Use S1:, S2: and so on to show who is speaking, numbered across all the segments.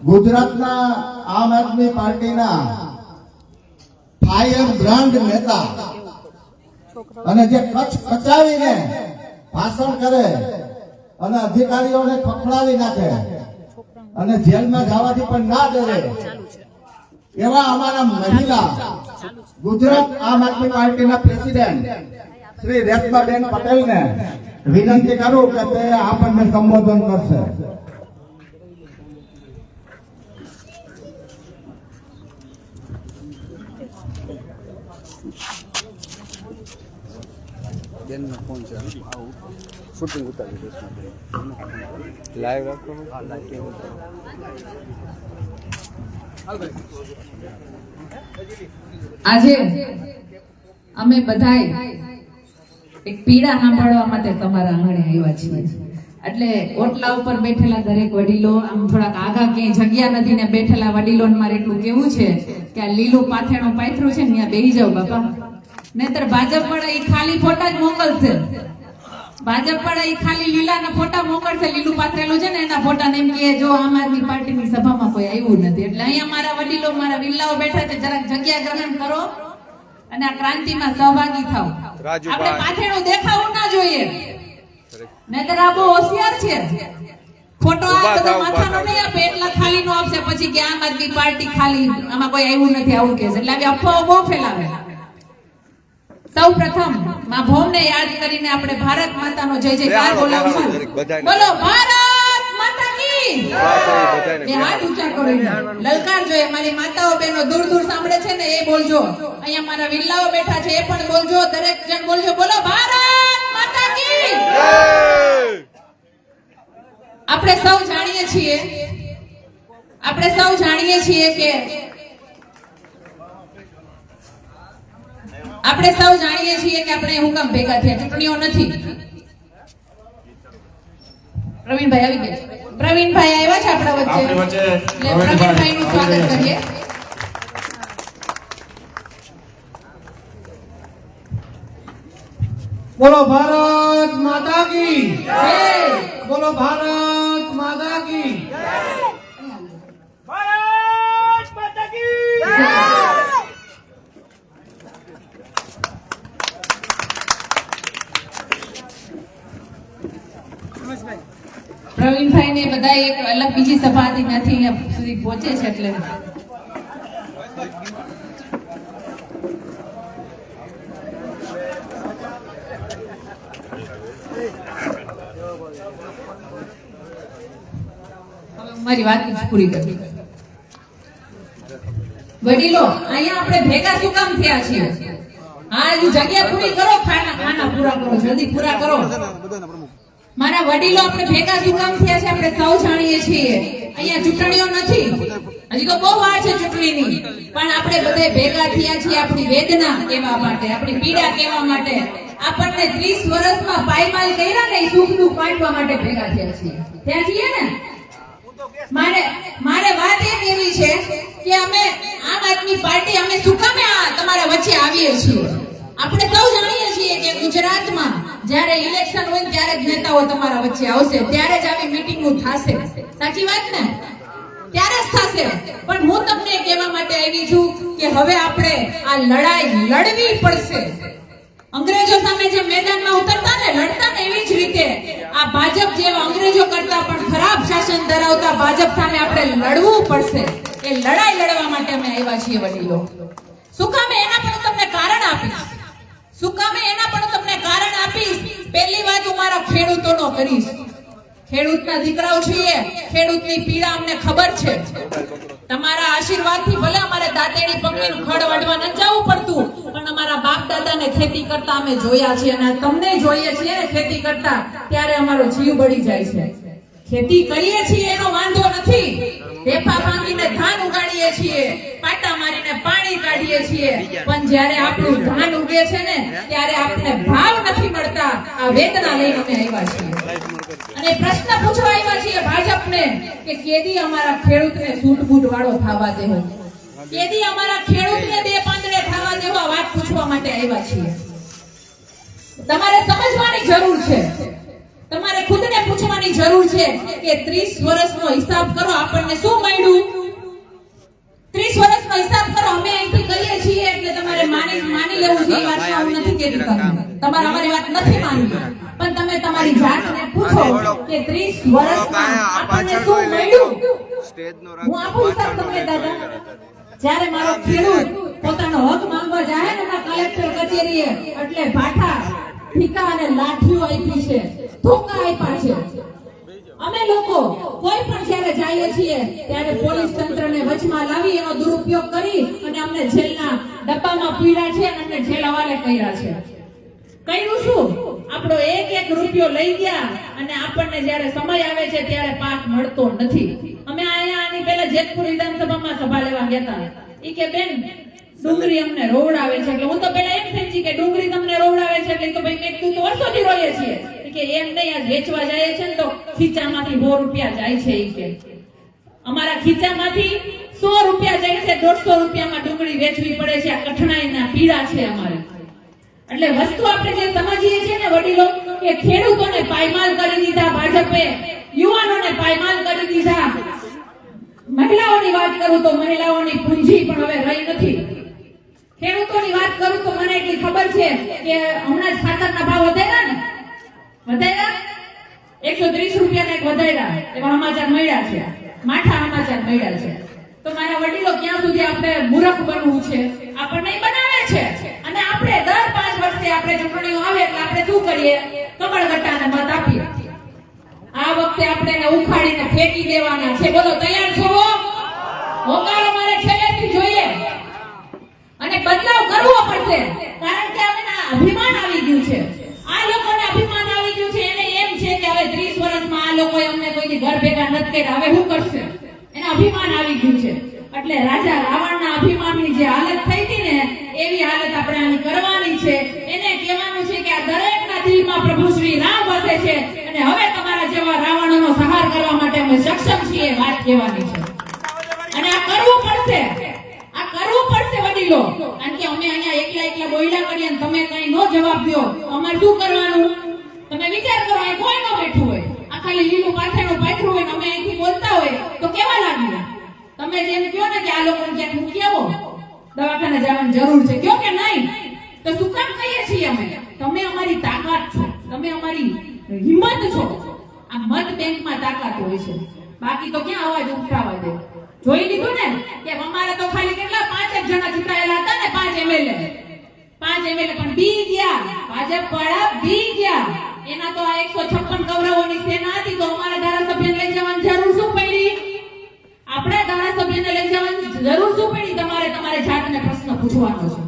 S1: ગુજરાતના આમ આદમી પાર્ટીના ફાયર બ્રાન્ડ નેતા અને જે કચ્છ કચાવીને ભાષણ કરે અને અધિકારીઓને ખખડાવી નાખે અને જેલમાં જવાથી પણ ના ડરે એવા અમારા મહિલા ગુજરાત આમ આદમી પાર્ટીના પ્રેસિડેન્ટ શ્રી રેશમાબેન પટેલને વિનંતી કરું કે તે આપણને સંબોધન કરશે.
S2: બેનનો ફોન છે. આવું. શૂટિંગ ઉતારી દઈશું લાઈવ રાખો હા લાઈવ
S3: આજે અમે બધાય એક પીડા સાંભળવા માટે તમારા આંગણે આવ્યા છીએ. એટલે ઓટલા ઉપર બેઠેલા દરેક વડીલો આમ થોડાક આગા ક્યાંય જગ્યા નથી ને બેઠેલા વડીલો મારે એટલું કેવું છે કે આ લીલું પાથેણું પાથરું છે ને ત્યાં બેહી જાવ બાપા. નહીતર ભાજપ વાળા એ ખાલી ફોટા જ મોકલશે. ભાજપ વાળા એ ખાલી લીલાના ફોટા મોકલશે. લીલું પાથરેલું છે ને એના ફોટા ને એમ કે જો આમ આદમી પાર્ટીની સભામાં કોઈ આવ્યું નથી. એટલે અહીંયા મારા વડીલો મારા વિલ્લાઓ બેઠા છે જરાક જગ્યા ગ્રહણ કરો અને આ ક્રાંતિમાં સહભાગી થાવ. આપણે પાથેણું દેખાવું ના જોઈએ. નહીતર આ બહુ હોશિયાર છે. ફોટો આ બધા માથાનો નહીં આપે એટલા ખાલી નો આપશે. પછી કે આમ આદમી પાર્ટી ખાલી આમાં કોઈ આવ્યું નથી આવું કે છે. એટલે આવી અફવાઓ બહુ ફેલાવે. સૌ પ્રથમમાં ભૌમને યાદ કરીને આપણે ભારત માતાનો જય જયકાર બોલાવશું બોલો ભારત માતા કી! બે હાથ ઊંચા કરો લલકાર જોઈએ એ મારી માતાઓ બહેનો દૂર દૂર સાંભળે છે ને એ બોલજો. અહીંયા મારા વિલ્લાઓ બેઠા છે એ પણ બોલજો. દરેક જણ બોલજો. બોલો ભારત માતા કી! આપણે સૌ જાણીએ છીએ આપણે સૌ જાણીએ છીએ કે આપણે સૌ જાણીએ છીએ કે આપણે હું કામ ભેગા થયા ચૂંટણીઓ નથી. પ્રવીણભાઈ આવી ગયા પ્રવીણભાઈ આવ્યા છે આપણા વચ્ચે. એટલે પ્રવીણભાઈ નું સ્વાગત કરીએ.
S1: બોલો ભારત માતા કી.
S3: જય.
S1: બોલો ભારત માતા કી.
S3: પ્રવીણભાઈ ને બધા એક અલગ બીજી સભા નથી અહીંયા સુધી પહોંચે છે એટલે મારી વાત પૂરી કરી વડીલો અહીંયા આપણે ભેગા શું કામ થયા છીએ હા જગ્યા પૂરી કરો ખાના ખાના પૂરા કરો જલ્દી પૂરા કરો મારા વડીલો આપણે ભેગા શું કામ થયા છે? આપણે સૌ જાણીએ છીએ. અહીંયા ચૂંટણીઓ નથી. હજી તો બહુ વાર છે ચૂંટણીની. પણ આપણે બધે ભેગા થયા છીએ આપણી વેદના કહેવા માટે, આપણી પીડા કહેવા માટે. આપણને 30 વર્ષમાં પાયમાલ કર્યા ને સુખ દુઃખ પાડવા માટે ભેગા થયા છીએ. ત્યાં છીએ ને? મારે મારે વાત એક કેવી છે કે અમે આમ આદમી પાર્ટી, અમે શું તમારા વચ્ચે આવીએ છીએ? આપણે સૌ જાણીએ છીએ કે ગુજરાતમાં જ્યારે ઇલેક્શન હોય ત્યારે જ નેતાઓ તમારા વચ્ચે આવશે. ત્યારે જ આવી મીટિંગો થશે. સાચી વાત ને? ત્યારે જ થશે. પણ હું તમને કહેવા માટે આવી છું કે હવે આપણે આ લડાઈ લડવી પડશે. અંગ્રેજો સામે જે મેદાનમાં ઉતરતા ને, લડતા ને એવી જ રીતે આ ભાજપ જેવા અંગ્રેજો કરતા પણ ખરાબ શાસન ધરાવતા ભાજપ સામે આપણે લડવું પડશે. એ લડાઈ લડવા માટે અમે આવ્યા છીએ, વડીલો. શું કામે એના પણ તમને કારણ આપીશ? શું કામે એના પણ તમને કારણ આપીશ? પહેલી વાત હું મારા ખેડૂતોનો કરીશ. ખેડૂતના દીકરાઓ છીએ, ખેડૂતની પીડા અમને ખબર છે. તમારા આશીર્વાદથી ભલે અમારે દાંતેડી પકડીને ખડ વડવા ન જવું પડતું, પણ અમારા બાપ દાદાને ખેતી કરતા અમે જોયા છે અને તમને જોઈએ છીએ ને ખેતી કરતા, ત્યારે અમારો જીવ બળી જાય છે. ખેતી કરીએ છીએ એનો વાંધો નથી. ઢેફા ભાંગીને ધાન ઉગાડીએ છીએ, પાટા મારીને પાણી કાઢીએ છીએ. પણ જ્યારે આપણું ધાન ઉગે છે ને, ત્યારે આપણે ભાવ નથી મળતા આ વેદના લઈને અમે આવ્યા છીએ. અને પ્રશ્ન પૂછવા આવ્યા છીએ ભાજપને કે કેદી અમારા ખેડૂતને સૂટ-બૂટ વાળો થવા દેવો? કેદી અમારા ખેડૂતને બે પાંદડે થવા દેવા વાત પૂછવા માટે આવ્યા છીએ. તમારે સમજવાની જરૂર છે. તમારે ખુદને પૂછવાની જરૂર છે કે 30 વર્ષનો હિસાબ કરો આપણને શું મળ્યું? 30 વર્ષનો હિસાબ કરો અમે અહીંથી કહીએ છીએ એટલે તમારે માની માની લેવું છે વાત હું નથી કહેતી તમારે અમારી વાત નથી માનવી. પણ તમે તમારી જાતને પૂછો કે 30 વર્ષમાં આપણને શું મળ્યું? હું આપું હિસાબ તમને દાદા. જ્યારે મારો ખેડૂત પોતાનો હક માંગવા જાય ને કલેક્ટર કચેરીએ એટલે ભાઠા ઠીકા અને લાઠીઓ આપી છે. ધોકા આપ્યા છે. અમે લોકો કોઈ પણ જ્યારે જઈએ છીએ, ત્યારે પોલીસ તંત્રને વચમાં લાવી એનો દુરુપયોગ કરી અને અમને જેલના ડબ્બામાં પીડા છે અને અમને જેલ હવાલે કર્યા છે. કર્યું શું? આપણો એક એક રૂપિયો લઈ ગયા અને આપણને જ્યારે સમય આવે છે ત્યારે પાક મળતો નથી. અમે અહીંયા આની પહેલા જેતપુર વિધાનસભામાં સભા લેવા ગયા હતા. ઈ કે, બેન, ડુંગળી અમને રોવડાવે છે. એટલે હું તો પેલા એમ સમજી કે ડુંગળી તમને રોવડાવે છે, એટલે તો ભાઈ મેં કીધું તો વર્ષોથી રોઈએ છીએ. કે એમ નહીં આ વેચવા જાય છે ને તો ખીચામાંથી સો રૂપિયા જાય છે એ કે. અમારા ખીચામાંથી સો રૂપિયા જાય છે, દોઢસો રૂપિયામાં ડુંગળી વેચવી પડે છે, આ કઠણાઈના પીડા છે અમારે. એટલે વસ્તુ આપણે જે સમજીએ છીએ ને વડીલો કે ખેડૂતોને પાયમાલ કરી દીધા ભાજપે, યુવાનોને પાયમાલ કરી દીધા. મહિલાઓની વાત કરું તો મહિલાઓની પૂંજી પણ હવે રહી નથી. ખેડૂતોની વાત કરું તો મને એટલી ખબર છે કે હમણાં જ ખાતરના ભાવ વધેલા ને વધાર્યા એકસો ત્રીસ રૂપિયા કંઈક વધાર્યા એવા સમાચાર મળ્યા છે. માઠા સમાચાર મળ્યા છે. તો મારા વડીલો ક્યાં સુધી આપણે મૂરખ બનવું છે? આપણને બનાવે છે. અને આપણે દર પાંચ વર્ષે આપણે ચૂંટણીઓ આવે એટલે આપણે શું કરીએ? કમળગટ્ટાને મત આપીએ. આ વખતે આપણે એને ઉખાડીને ફેંકી દેવાના છે. બોલો, તૈયાર છો હોકારો મારે છેલ્લેથી જોઈએ. અને બદલાવ કરવો પડશે. અમને ભેગા નથી કર્યા. હવે શું કરશે? એને અભિમાન આવી ગયું છે. એટલે રાજા રાવણના અભિમાનની જે હાલત થઈ હતી ને, એવી હાલત આપણે આની કરવાની છે. એને કહેવાનું છે કે આ દરેકના દિલમાં પ્રભુ શ્રી રામ વસે છે. અને હવે તમારા જેવા રાવણનો સહાર કરવા માટે અમે સક્ષમ છીએ વાત કહેવાની છે. અને આ કરવું પડશે. આ કરવું પડશે વડીલો. કારણ કે અમે અહીંયા એકલા એકલા બોયલા કરીએ તમે કઈ નો જવાબ દો. અમારે શું કરવાનું? આ ખાલી લીલું પાથરણું પાથરું હોય અમે અહીંથી બોલતા હોય, તો કેવા લાગ્યું? તમે જેમ કહો ને કે આ લોકોને ક્યાંક મૂકી આવો દવાખાને જવાની જરૂર છે કયો કે નહીં? તો શું કામ કહીએ છીએ અમે? તમે અમારી તાકાત છો, તમે અમારી હિંમત છો. આ મત બેંકમાં તાકાત હોય છે. બાકી તો ક્યાં અવાજ ઉઠાવા દે? જોઈ લીધું ને? કે અમારે તો ખાલી કેટલા? પાંચ એક જણા ચૂંટાયેલા હતા ને, પાંચ એમએલએ પાંચ એમએલએ પણ બી ગયા. ભાજપ વાળા બી ગયા. એના તો આ એકસો છપ્પન કૌરવોની સેના હતી, તો અમારા ધારાસભ્યને લઈ જવાની જરૂર શું પડી? આપણા ધારાસભ્યને લઈ જવાની જરૂર શું પડી? તમારે તમારે જાતને પ્રશ્ન પૂછવાનો છે.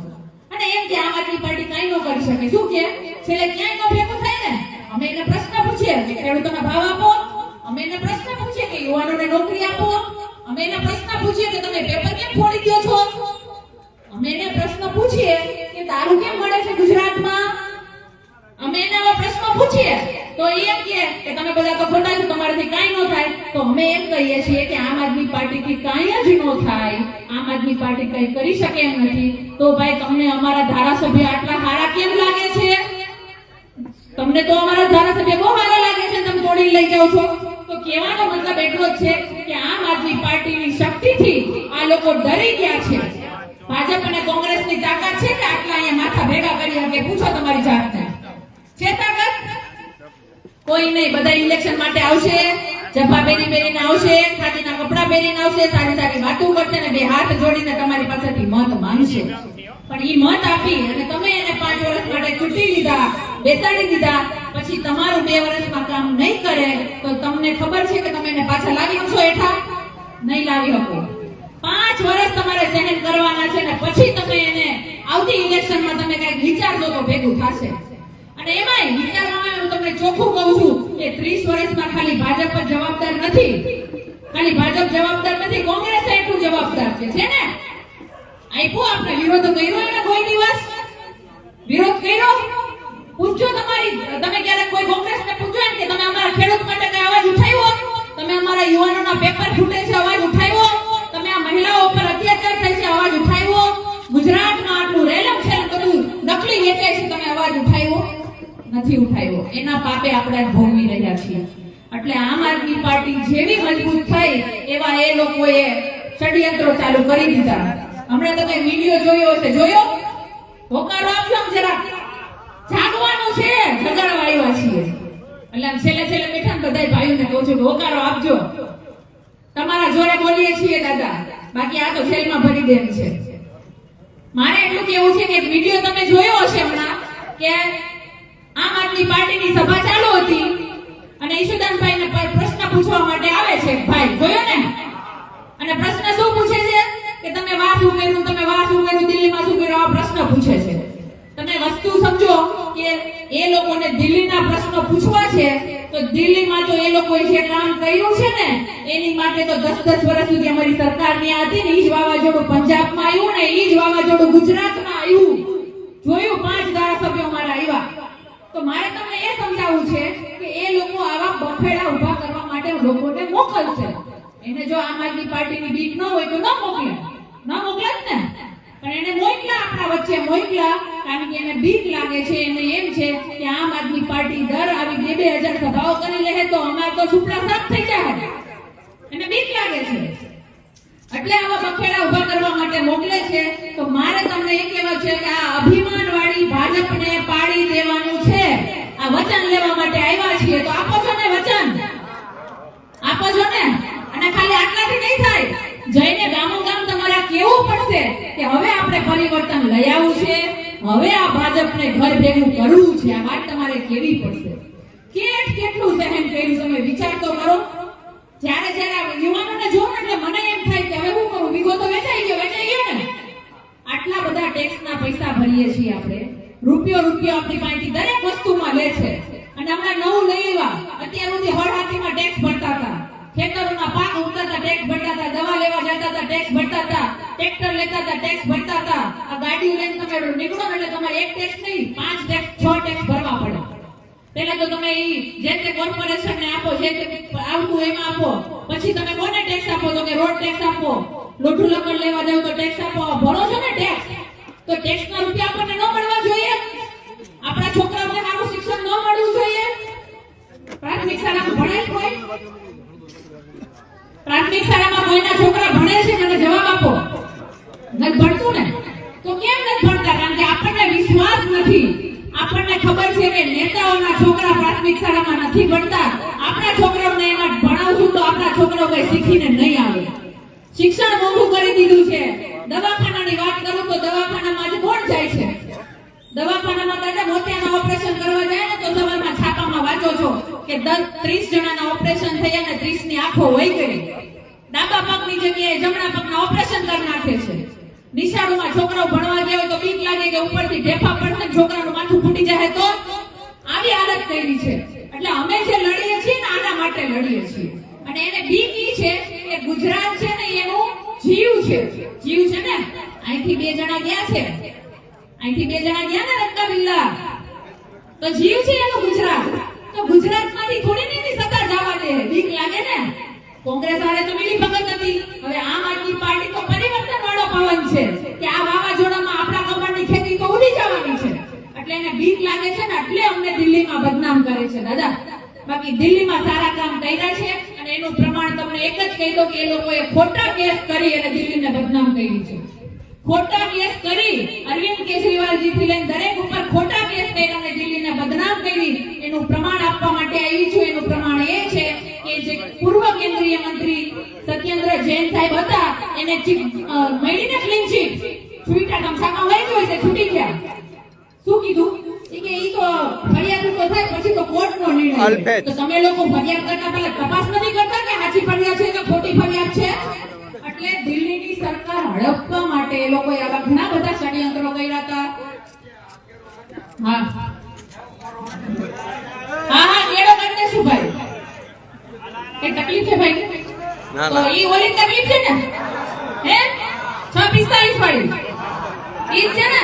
S3: અને એમ કે આમ આદમી પાર્ટી કઈ ન કરી શકે. શું કે? છેલ્લે ક્યાંય નો ભેગું થાય ને? અમે એને પ્રશ્ન પૂછીએ. કે ખેડૂતોના ભાવ આપો. અમે એને પ્રશ્ન પૂછીએ કે યુવાનોને નોકરી આપો. અમે એને પ્રશ્ન પૂછીએ કે તમે પેપર કેમ ફોડી દો છો? અમે એને પ્રશ્ન પૂછીએ કે દારૂ કેમ મળે છે ગુજરાતમાં? અમે એને આવા પ્રશ્નો પૂછીએ, તો એ એમ કહે કે તમે બધા તો ખોટા છો, તમારાથી કાંઈ ન થાય. તો અમે એમ કહીએ છીએ કે આમ આદમી પાર્ટીથી કાંઈ જ ન થાય. આમ આદમી પાર્ટી કંઈ કરી શકે એમ નથી. તો ભાઈ, તમને અમારા ધારાસભ્ય આટલા સારા કેમ લાગે છે? તમને તો અમારા ધારાસભ્ય બહુ સારા લાગે છે, તમે તોડી લઈ જાઓ છો. તો કહેવાનો મતલબ એટલો જ છે કે આમ આદમી પાર્ટીની શક્તિથી આ લોકો ડરી ગયા છે. ભાજપ અને કોંગ્રેસની તાકાત છે કે આટલા અહીંયા માથા ભેગા કરી શકે પૂછો તમારી જાતને. છે કોઈ નહીં, બધા ઇલેક્શન માટે આવશે. જભા પહેરી પહેરીને આવશે ખાદીના કપડા પહેરીને આવશે, સારી સારી વાતો કરશે ને બે હાથ જોડીને તમારી પાસેથી મત માંગશે. પણ ઈ મત આપી અને તમે એને પાંચ વર્ષ માટે ચૂંટી લીધા, બેસાડી દીધા. પછી તમારું બે વર્ષમાં કામ નહીં કરે તો તમને ખબર છે કે તમે એને પાછા લાવી શકશો હેઠા? નહીં લાવી શકો. પાંચ વર્ષ તમારે સહન કરવાના છે ને પછી તમે એને આવતી ઇલેક્શનમાં તમે કંઈક વિચારશો તો ભેગું થશે. અને એમાંય વિચારવાનું હું તમને ચોખ્ખું કહું છું કે 30 વર્ષમાં ખાલી ભાજપ જ જવાબદાર નથી. ખાલી ભાજપ જવાબદાર નથી, કોંગ્રેસ એટલું જવાબદાર છે. છે ને? આપ્યો આપણે વિરોધ કર્યો એને કોઈ દિવસ? વિરોધ કર્યો? પૂછજો તમારી, તમે ક્યારેક કોઈ કોંગ્રેસને પૂછો એમ કે તમે અમારા ખેડૂત માટે કઈ અવાજ ઉઠાવ્યો? તમે અમારા યુવાનોના પેપર ફૂટે છે, અવાજ ઉઠાવ્યો? તમે આ મહિલાઓ પર અત્યાચાર થાય છે, અવાજ ઉઠાવ્યો? ગુજરાતમાં આટલું રેલમ છે બધું નકલી વેચાય છે, તમે અવાજ ઉઠાવ્યો? નથી ઉઠાવ્યો એના પાપે આપણે ભોગવી રહ્યા છીએ. એટલે આમ આદમી પાર્ટી જેવી મજબૂત થઈ એવા એ લોકોએ ષડયંત્રો ચાલુ કરી દીધા. હમણાં તમે વીડિયો જોયો હશે. જોયો? હોકારો આપજો જરા જાગવાનું છે. જગાડવા આવ્યા છીએ. એટલે આમ છેલ્લે છેલ્લે બેઠા ને બધાય ભાઈઓને કહું છું હોકારો આપજો. તમારા જોડે બોલીએ છીએ, દાદા. બાકી આ તો જેલમાં ભરી દેમ છે. મારે એટલું કેવું છે કે વીડિયો તમે જોયો હશે હમણાં, કે આમ આદમી પાર્ટીની સભા ચાલુ હતી અને ઈશુદાનભાઈને પ્રશ્ન પૂછવા માટે આવે છે, ભાઈ, જોયો ને? અને પ્રશ્ન શું પૂછે છે? કે તમે વાહ શું તમે વાહ શું દિલ્હીમાં શું કર્યું? આ પ્રશ્ન પૂછે છે. તમે વસ્તુ સમજો કે એ લોકોને દિલ્હીના પ્રશ્નો પૂછવા છે, તો દિલ્હીમાં તો એ લોકોએ જે કામ કર્યું છે ને, એની માટે તો દસ દસ વર્ષ સુધી અમારી સરકાર ત્યાં હતી ને ઈ જ વાવાઝોડું પંજાબમાં આવ્યું ને ઈ જ વાવાઝોડું ગુજરાતમાં આવ્યું. જોયું? પાંચ ધારાસભ્યો અમારા આવ્યા. તો મારે તમને એ સમજાવવું છે કે એ લોકો આવા બફેડા ઊભા કરવા માટે લોકોને મોકલશે. એને જો આમ આદમી પાર્ટીની બીક ન હોય તો ન મોકલે. ન મોકલે જ ને. પણ એને મોકલા આપણા વચ્ચે, મોકલા. કારણ કે એને બીક લાગે છે, એને એમ છે કે આમ આદમી પાર્ટી દર આવી બે બે હજાર સભાઓ કરી લે તો અમારે તો સુપડા સાફ થઈ જાય. એને બીક લાગે છે. એટલે આવા બખેડા ઊભા કરવા માટે મોકલે છે. તો મારે તમને એ કહેવા છે કે આ અભિમાન વાળી ભાજપને પાડી દેવાનું છે. આ વચન લેવા માટે આવ્યા છીએ. તો આપો છો ને વચન? આપો છો ને? અને ખાલી આટલાથી નહીં થાય. જઈને ગામો ગામ તમારે કેવું પડશે કે હવે આપણે પરિવર્તન લઈ આવવું છે. હવે આ ભાજપને ઘર ભેગું કરવું છે. આ વાત તમારે કેવી પડશે. કેટ કેટલું સહન કર્યું તમે વિચાર તો કરો. જ્યારે જ્યારે યુવાનોને જોવો એટલે મને એમ ટેક્સના પૈસા ભરીએ છીએ આપણે. રૂપિયો રૂપિયો આપણી પાસેથી દરેક વસ્તુમાં લે છે. અને હમણાં નવું લઈ આવ્યા. અત્યાર સુધી હળહાથીમાં ટેક્સ ભરતા હતા. ખેતરોના પાક ઉગતા ટેક્સ ભરતા હતા. દવા લેવા જતા હતા ટેક્સ ભરતા હતા. ટ્રેક્ટર લેતા હતા ટેક્સ ભરતા હતા. આ ગાડી લઈને તમે નીકળો એટલે તમારે એક ટેક્સ નહીં, પાંચ ટેક્સ છ ટેક્સ ભરવા પડે. પેલા તો તમે એ જે તે કોર્પોરેશન ને આપો, જે તે આવતું એમાં આપો. પછી તમે કોને ટેક્સ આપો? તો કે રોડ ટેક્સ આપો. લોઠું લકડ લેવા જાવ તો ટેક્સ આપો. ભરો છો ને ટેક્સ તો ટેક્સ રૂપિયા આપણને ન મળવા જોઈએ. આપણા છોકરાઓને સારું શિક્ષણ ન મળવું જોઈએ. પ્રાથમિક શાળામાં ભણે હોય પ્રાથમિક શાળામાં કોઈના છોકરા ભણે છે, મને જવાબ આપો. નથી ભણતું ને? તો કેમ નથી ભણતા? કારણ કે આપણને વિશ્વાસ નથી. આપણને ખબર છે કે નેતાઓના છોકરા પ્રાથમિક શાળામાં નથી ભણતા. આપણા છોકરાઓને એમાં ભણાવશું તો આપણા છોકરાઓ કઈ શીખીને નહીં આવે. શિક્ષણ મોંઘું કરી દીધું છે. દવાખાનાની વાત કરું તો છે દવાખાનામાં દાદા મોતિયાના ઓપરેશન કરવા જાય ને તો સવારમાં છાપામાં વાંચો છો કે દસ ત્રીસ જણાના ઓપરેશન થયા ને ત્રીસની આંખો વહી ગઈ. ડાબા પગની જગ્યાએ જમણા પગના ઓપરેશન કરી નાખે છે. નિશાળોમાં છોકરાઓ ભણવા ગયો તો બીક લાગે કે ઉપરથી ઢેફા પડશે છોકરાનું માથું ફૂટી જાય તો આવી હાલત કરી છે. એટલે અમે જે લડીએ છીએ ને આના માટે લડીએ છીએ. અને એને બીક ઈ છે કે ગુજરાત છે ને એનું જીવ છે. જીવ છે ને? અહીંથી બે જણા ગયા છે. અહીંથી બે જણા ગયા ને રત્ના બિલ્લા. તો જીવ છે એનું ગુજરાત. તો ગુજરાતમાંથી થોડી ને એની સત્તા જવા દે. બીક લાગે ને? કોંગ્રેસ વાળે તો મિલી ભગત હતી હવે આમ આદમી પાર્ટી તો પરિવર્તન વાળો પવન છે કે આ વાવાઝોડામાં આપણા કમળની ખેતી તો ઉડી જવાની છે. એટલે એને બીક લાગે છે ને એટલે અમને દિલ્હીમાં બદનામ કરે છે, દાદા. બાકી દિલ્હીમાં સારા કામ કર્યા છે અને એનું પ્રમાણ તમને એક જ કહી દો કે એ લોકોએ ખોટા કેસ કરી અને દિલ્હીને બદનામ કરી છે. ખોટા કેસ કરી અરવિંદ કેજરીવાલજી થી લઈને દરેક ઉપર ખોટા કેસ કર્યા અને દિલ્હીને બદનામ કરી એનું પ્રમાણ આપવા માટે આવી છું. એનું પ્રમાણ એ છે કે જે પૂર્વ કેન્દ્રીય મંત્રી સત્યેન્દ્ર જૈન સાહેબ હતા એને મળીને ક્લીન ચીટ છૂટા ગમછામાં લઈ ગયો છે છૂટી ગયા. શું કીધું? કે ઈ તો ફરિયાદ તો થાય પછી તો કોર્ટનો નિર્ણય તો તમે લોકો ફરિયાદ કરતા પહેલા તપાસ નથી કરતા કે સાચી ફરિયાદ છે કે ખોટી ફરિયાદ છે? એટલે સરકાર હડપવા માટે એ લોકોએ આવા ઘણા બધા ષડયંત્રો કર્યા હતા. હા. હા હા કરી દેશું ભાઈ? કઈ તકલીફ છે ભાઈ? તો. ઈ ઓલી તકલીફ છે ને? હે? છ પિસ્તાલીસ વાળી. ઈ છે ને?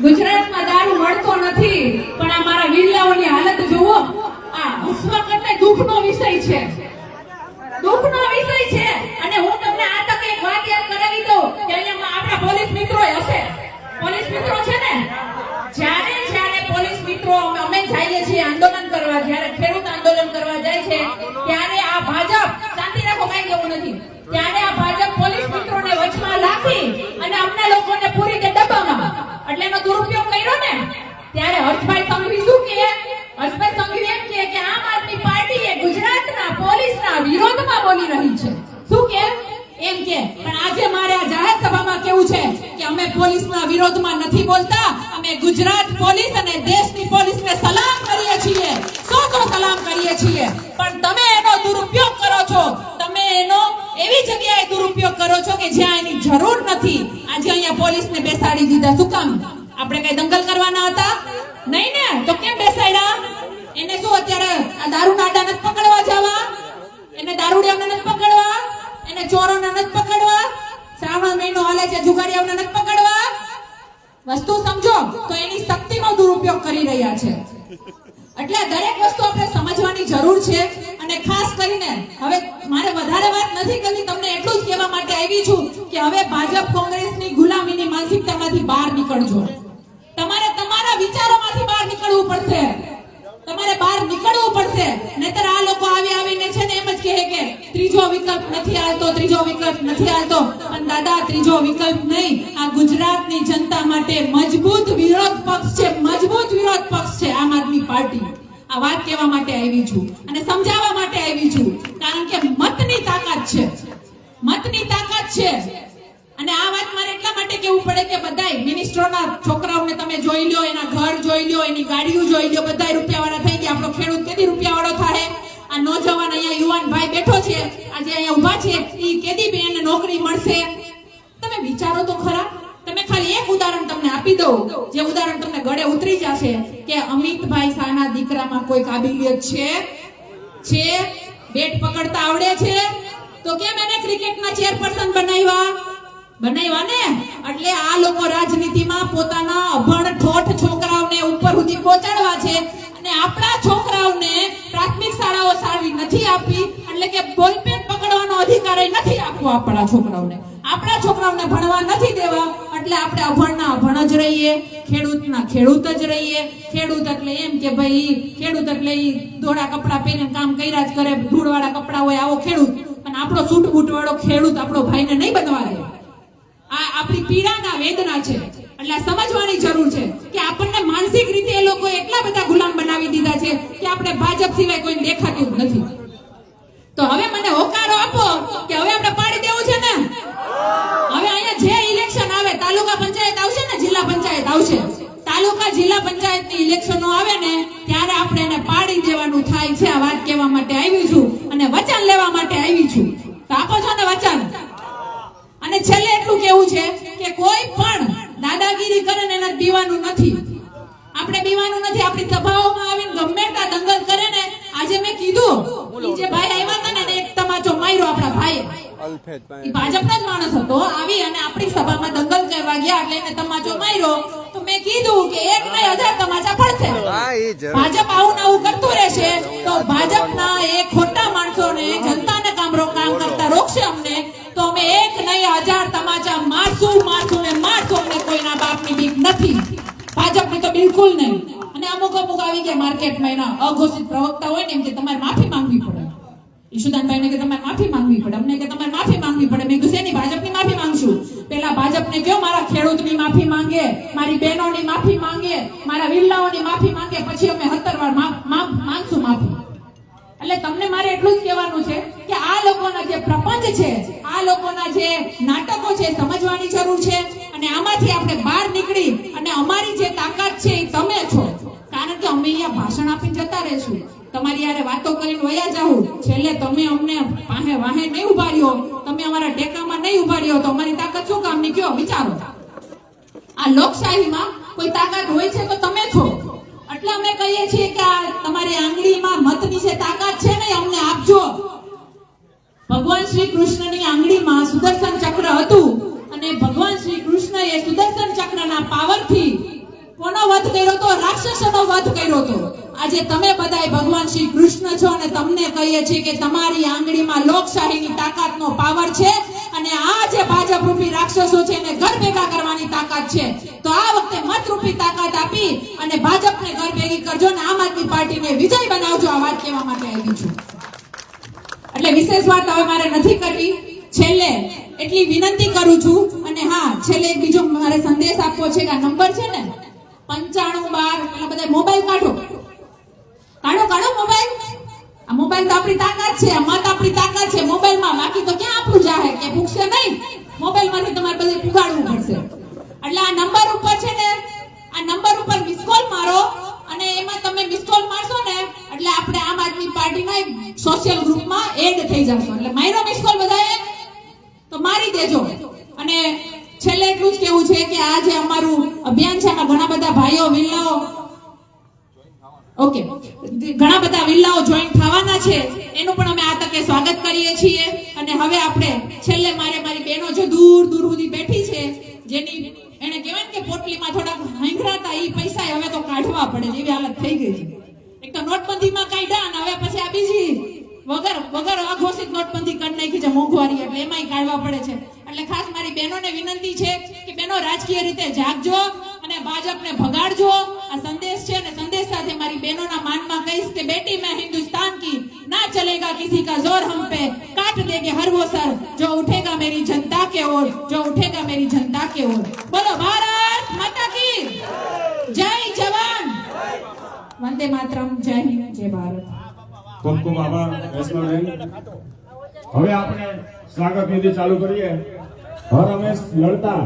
S3: ગુજરાતમાં દારૂ મળતો નથી પણ આ મારા વિલ્લાઓની હાલત જુઓ. આ હસવા કરતા દુઃખનો વિષય છે. દુઃખનો વિષય છે. અને હું તમને આ તકે એક વાત યાદ કરાવી દઉં કે અહીંયા આપણા પોલીસ મિત્રો હશે. પોલીસ મિત્રો છે ને? જ્યારે જ્યારે પોલીસ મિત્રો અમે જઈએ છીએ આંદોલન કરવા, જ્યારે ખેડૂત આંદોલન કરવા જાય છે, ત્યારે આ ભાજપ, શાંતિ રાખો, કઈ એવું નથી. ત્યારે આ ભાજપ પોલીસ મિત્રોને વચમાં રાખી અને અમને લોકોને પૂરી રીતે દબાવવામાં એટલે એનો દુરુપયોગ કર્યો ને? ત્યારે હર્ષભાઈ બોલી રહી છે. શું કે? એમ કે, પણ આજે મારે આ જાહેર સભામાં કેવું છે કે અમે પોલીસના વિરોધમાં નથી બોલતા, અમે ગુજરાત પોલીસ અને દેશની પોલીસને સલામ કરીએ છીએ. સો સો સલામ કરીએ છીએ? પણ તમે એનો દુરુપયોગ કરો છો. તમે એનો એવી જગ્યાએ દુરુપયોગ કરો છો કે જ્યાં એની જરૂર નથી. આજે અહીંયા પોલીસને બેસાડી દીધા. શું કામ? આપણે કઈ દંગલ કરવાના હતા? નહીં ને? તો કેમ બેસાડ્યા? એને શું અત્યારે આ દારૂ નાડા નથી પકડવા જવા એને નથી પકડવા? એને ચોરોને નથી પકડવા? શ્રાવણ મહિનો હાલે છે જુગારીઓને નથી પકડવા? વસ્તુ સમજો, તો એની શક્તિનો દુરુપયોગ કરી રહ્યા છે. એટલે દરેક વસ્તુ આપણે સમજવાની જરૂર છે અને ખાસ કરીને, હવે મારે વધારે વાત નથી કરવી, તમને એટલું જ કહેવા માટે આવી છું કે હવે ભાજપ કોંગ્રેસની ગુલામીની માનસિકતામાંથી બહાર નીકળજો. તમારે તમારા વિચારોમાંથી બહાર નીકળવું પડશે. તમારે બહાર નીકળવું પડશે. નહીતર આ લોકો ત્રીજો વિકલ્પ નથી આવતો. પણ દાદા, ત્રીજો વિકલ્પ નહીં. આ ગુજરાતની જનતા માટે મજબૂત વિરોધ પક્ષ છે, મજબૂત વિરોધ પક્ષ છે આમ આદમી પાર્ટી. આ વાત કહેવા માટે આવી છું અને સમજાવવા માટે આવી છું. કારણ કે મતની તાકાત છે. મતની તાકાત છે. અને આ વાત મારે એટલા માટે કેવું પડે કે બધાય મિનિસ્ટરોના છોકરાઓને તમે જોઈ લ્યો, એના ઘર જોઈ લ્યો, એની ગાડીઓ જોઈ લ્યો બધા રૂપિયાવાળા થઈ ગયા. આપણો ખેડૂત કેદી રૂપિયાવાળો થાય આ નોજવાન અહીંયા યુવાન ભાઈ બેઠો છે. આજે અહીંયા ઊભા છે. એ કેદી બી એને નોકરી મળશે. તમે વિચારો તો ખરા. તમે ખાલી એક ઉદાહરણ તમને આપી દઉં. જે ઉદાહરણ તમને ગળે ઉતરી જશે કે અમિતભાઈ શાહના દીકરામાં કોઈ કાબિલિયત છે? છે? બેટ પકડતા આવડે છે? તો કેમ એને ક્રિકેટના ચેરપર્સન બનાવ્યા? બનાવ્યા ને? એટલે આ લોકો રાજનીતિમાં પોતાના અભણ ઠોઠ છોકરાઓને ઉપર સુધી પહોંચાડવા છે. અને આપણા છોકરાઓને પ્રાથમિક શાળાઓ સારી નથી આપી, એટલે કે બોલપેન પકડવાનો અધિકાર નથી આપવો આપણા છોકરાઓને. આપણા છોકરાઓને ભણવા નથી દેવા, એટલે આપણે અભણના અભણ જ રહીએ, ખેડૂતના ખેડૂત જ રહીએ. ખેડૂત એટલે એમ કે ભાઈ, ખેડૂત એટલે એ ધોળા કપડા પહેરીને કામ કર્યા જ કરે, ધૂળવાળા કપડા હોય આવો ખેડૂત. અને આપણો સૂટ બૂટ વાળો ખેડૂત આપણો ભાઈને નહીં બનવા દે. આ આપણી પીડાના વેદના છે. એટલે સમજવાની જરૂર છે કે આપણને માનસિક રીતે એ લોકો એટલા બધા ગુલામ બનાવી દીધા છે કે આપણે ભાજપ સિવાય કોઈ દેખાતું નથી. તો હવે મને હોકારો આપો કે હવે આપણે પાડી દેવું છે ને? હવે અહીંયા જે ઇલેક્શન આવે, તાલુકા પંચાયત આવશે ને, જિલ્લા પંચાયત આવશે. તાલુકા, જિલ્લા પંચાયતની ઇલેક્શનો આવે ને, ત્યારે આપણે એને પાડી દેવાનું થાય છે, આ વાત કહેવા માટે આવી છું અને વચન લેવા માટે આવી છું. તો આપો છો ને વચન? અને છેલ્લે એટલું કેવું છે કે કોઈ પણ દાદાગીરી કરે ને એને બીવાનું નથી. આપણે બીવાનું નથી આપણી સભાઓમાં આવીને ગમે ત્યાં દંગલ કરે ને આજે મેં કીધું જે ભાઈ આવ્યા હતા ને એક તમાચો માર્યો આપણા ભાઈએ. ભાજપનો જ માણસ હતો આવી અને આપણી સભામાં દંગલ કરવા ગયા એટલે એને તમાચો માર્યો. તો મેં કીધું કે એક નહીં હજાર તમાચા પડશે.
S2: હા
S3: ભાજપ આવું ને આવું કરતું રહેશે તો ભાજપના એ ખોટા માણસોને જનતાને કામ કામ કરતા રોકશે અમને. તો અમે એક નહીં, હજાર તમાચા મારશું મારશું ને મારશું અમને કોઈના બાપની બીક નથી. ભાજપની તો બિલકુલ નહીં. અને અમુક અમુક આવી ગયા માર્કેટમાં એના અઘોષિત પ્રવક્તા હોય ને એમ કે તમારે માફી માંગવી પડે. ઈશુદાનભાઈને કે તમારે માફી માંગવી પડે. અમને કે તમારે માફી માંગવી પડે. મેં કીધું ભાજપની માફી માંગશું? પેલા ભાજપને કયો મારા ખેડૂતની માફી માંગે? મારી બહેનોની માફી માંગે? મારા વિલ્લાઓની માફી માંગે? પછી અમે સત્તર વાર માંગશું માફી. એટલે તમને મારે એટલું જ કહેવાનું છે લોકોના જે પ્રપંચ છે, આ લોકોના જે નાટકો છે, સમજવાની જરૂર છે અને આમાંથી આપણે બહાર નીકળી અને અમારી જે તાકાત છે એ તમે છો. કારણ કે અમે અહીંયા ભાષણ આપીને જતા રહેશું. તમારી યારે વાતો કરીને વયા જાઉં છેલ્લે તમે અમને વાહે વાહે નહીં ઊભા તમે અમારા ટેકામાં નહીં ઊભા તો અમારી તાકાત શું કામની? કયો વિચારો? આ લોકશાહીમાં કોઈ તાકાત હોય છે તો તમે છો. એટલે અમે કહીએ છીએ કે તમારી આંગળીમાં મતની જે તાકાત છે ને અમને આપજો. ભગવાન શ્રી કૃષ્ણની આંગળીમાં સુદર્શન ચક્ર હતું અને ભગવાન શ્રી કૃષ્ણએ સુદર્શન ચક્રના પાવરથી કોનો વધ કર્યો તો રાક્ષસોનો વધ કર્યો તો આજે તમે બધાય ભગવાન શ્રી કૃષ્ણ છો અને તમને કહીએ છીએ કે તમારી આંગળીમાં લોકશાહીની તાકાતનો પાવર છે અને આ જે ભાજપ રૂપી રાક્ષસો છે એને ઘર ભેગા કરવાની તાકાત છે. તો આ વખતે મત રૂપી તાકાત આપી અને ભાજપને ઘર ભેગી કરજો અને આમ આદમી પાર્ટીને વિજય બનાવજો આ વાત કહેવા માટે આવી છું. એટલે વિશેષ વાત હવે મારે નથી કરવી. છેલ્લે એટલી વિનંતી કરું છું અને હા, છેલ્લે એક બીજો મારે સંદેશ આપવો છે કે આ નંબર છે ને, પંચાણું બાર, પેલા બધા મોબાઈલ કાઢો. કાઢો કાઢો મોબાઈલ. આ મોબાઈલ તો આપણી તાકાત છે, આ મત આપણી તાકાત છે મોબાઈલ થઈ જશો એટલે માયનો મિસ કોલ બધાએ તો મારી દેજો અને છેલ્લે એટલું જ કેવું છે કે આ જે અમારું અભિયાન છે આમાં ઘણા બધા ભાઈઓ વિલ્લાઓ ઓકે ઘણા બધા વિલ્લાઓ જોઈન થવાના છે એનું પણ અમે આ તકે સ્વાગત કરીએ છીએ અને હવે આપણે છેલ્લે મારે મારી બહેનો જે દૂર દૂર સુધી બેઠી છે જેની એને કહેવાય ને કે પોટલીમાં થોડાક હાંગરાતા ઈ પૈસા હવે તો કાઢવા પડે છે એવી હાલત થઈ ગઈ છે એક તો નોટબંધીમાં કાઢ્યા અને હવે પછી આ બીજી વગર અઘોષિત નોટબંધી કરી નાખી છે મોંઘવારી એટલે એમાંય કાઢવા પડે છે. એટલે ખાસ મારી બહેનોને વિનંતી છે કે બહેનો રાજકીય રીતે જાગજો અને ભાજપને ભગાડજો. આ સંદેશ છે અને સંદેશ સાથે મારી બહેનોના માનમાં કહીશ કે બેટી, મેં હિન્દુસ્તાન કી ના ચલેગા કિસી કા જોર હમ પે. કાટ દેગે હર વો સર. જો ઉઠેગા મેરી જનતા કે ઓર, જો ઉઠેગા મેરી જનતા કે ઓર. બોલો, ભારત માતા કી. જય જવાન. વંદે માતરમ. જય હિન્દ, જય ભારત.
S4: ખૂબ ખૂબ આભાર વૈષ્ણવબેન હવે આપણે સ્વાગત વિધિ ચાલુ કરીએ. હર હંમેશ લડતા.